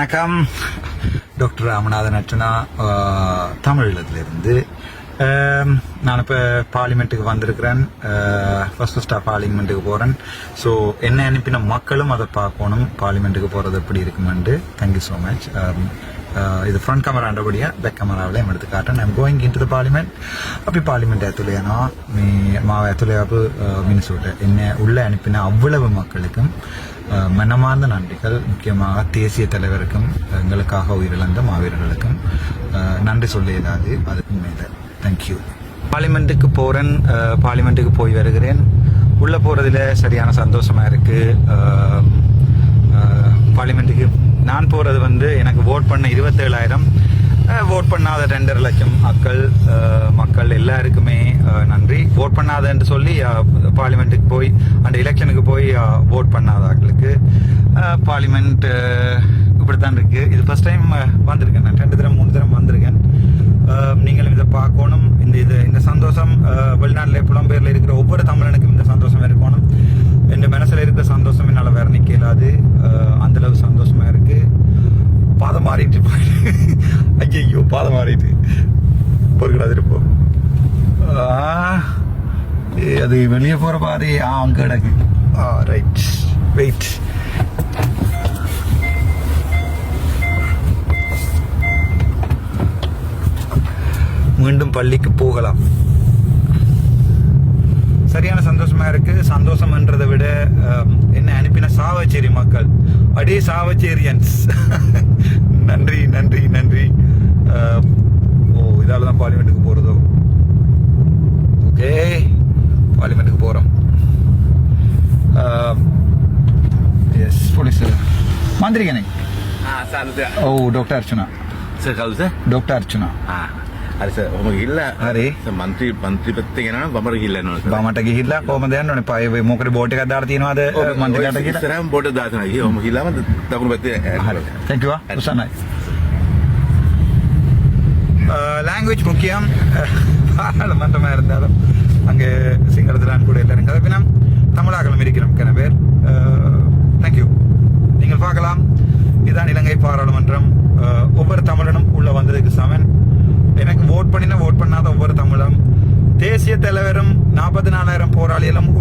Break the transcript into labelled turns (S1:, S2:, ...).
S1: வணக்கம். டாக்டர் ராமநாதன் அர்ச்சனா தமிழகத்திலிருந்து நான் இப்போ பார்லிமெண்ட்டுக்கு வந்திருக்கிறேன். ஃபர்ஸ்ட் ஃபஸ்ட்டாக பார்லிமெண்ட்டுக்கு போகிறேன் ஸோ என்ன அனுப்பின மக்களும் அதை பார்க்கணும். பார்லிமெண்ட்டுக்கு போகிறது எப்படி இருக்குமெண்டு தேங்க்யூ ஸோ மச் ഇത് ഫ്രണ്ട് ക്യാമറ ഉണ്ടപടിയാ ബാക്ക് ക്യാമറാവിലെ എടുത്ത് കാട്ടാൻ I'm going in to the parliament അപ്പോൾ நீ അത്തുലയാണോ മീ മാവ് അത്തുലയാപ്പ് മിനിസോട്ട് എന്നെ ഉള്ള അനുപ്പിന அவ்வளவு மக்களுக்கும் uh, மனமார்ந்த நன்றிகள். முக்கியமாக தேசிய தலைவருக்கும் எங்களுக்காக உயிரிழந்த மாவீரர்களுக்கும் uh, நன்றி சொல்ல இயலாது அதுக்கும் மேலே தேங்க்யூ பார்லிமெண்ட்டுக்கு போகிறேன் பார்லிமெண்ட்டுக்கு போய் வருகிறேன். உள்ளே போகிறதுல சரியான சந்தோஷமாக இருக்குது பார்லிமெண்ட்டுக்கு uh, நான் போகிறது வந்து எனக்கு ஓட் பண்ண இருபத்தேழாயிரம் ஓட் பண்ணாத ரெண்டரை லட்சம் மக்கள் மக்கள் எல்லாருக்குமே நன்றி. ஓட் பண்ணாதன்னு சொல்லி பார்லிமெண்ட்டுக்கு போய் அந்த எலெக்ஷனுக்கு போய் ஓட் பண்ணாதாக்களுக்கு பார்லிமெண்ட் இப்படித்தான் இருக்குது இது ஃபஸ்ட் டைம் வந்திருக்கேன் நான். ரெண்டு தரம் மூணு தரம் வந்திருக்கேன். நீங்களும் இதை பார்க்க ஐயோ பாலம் மாறிட்டு. பொறுக்கூடாது இருப்போம் அது வெளியே போற பாதி ஆ அங்க கிடக்கு. ஆ ரைட் வெயிட் மீண்டும் பள்ளிக்கு போகலாம். சரியான சந்தோஷமா இருக்கு. சந்தோஷம்ன்றதை விட என்ன அனுப்பின சாவச்சேரி மக்கள். அடே சாவச்சேரியன்ஸ். நன்றி நன்றி நன்றி. ஓ இதால் தான் பார்லிமெண்ட்டுக்கு போகிறதோ ஓகே பார்லிமெண்ட்டுக்கு போகிறோம் எஸ் போலீஸ் மாந்திரிகனை. ஓ
S2: doctor Archana.
S1: Sir Kaul sir.
S2: Doctor
S1: Archana. ஆ. අර්චනා
S2: අරිස හොම ගිල්ල
S1: හරි.
S2: මන්ත්‍රී මන්ත්‍රී පත්ත ගෙන බමර ගිල්ලනවා
S1: බමට ගිහිල්ලා කොහමද යන්න ඕනේ පය මොකද බෝට් එකක් දාලා තියෙනවද මන්ත්‍රීලාට කියලා
S2: සරම් බොඩ දාතන හොම හිල්ලම දකුණු පැත්තේ
S1: හරි தேங்க் யூ உஷானாய் லாங்குவேஜ் முக்கியம் பாராளுமன்றமாக இருந்தாலும் அங்கே சிங்களத்திலான் கூட எல்லாரும் கதப்பினம் தமிழாக்களும் இருக்கிறோம் கன பேர் தேங்க்யூ நீங்கள் பார்க்கலாம் இதுதான் இலங்கை பாராளுமன்றம் அஹ், ஒவ்வொரு தமிழனும் உள்ள வந்ததுக்கு சமன் எனக்கு ஓட் பண்ணின ஓட் பண்ணாத ஒவ்வொரு தமிழும் தேசிய தலைவரும் நாற்பத்தி நாலாயிரம் போராளிகளும் உள்ள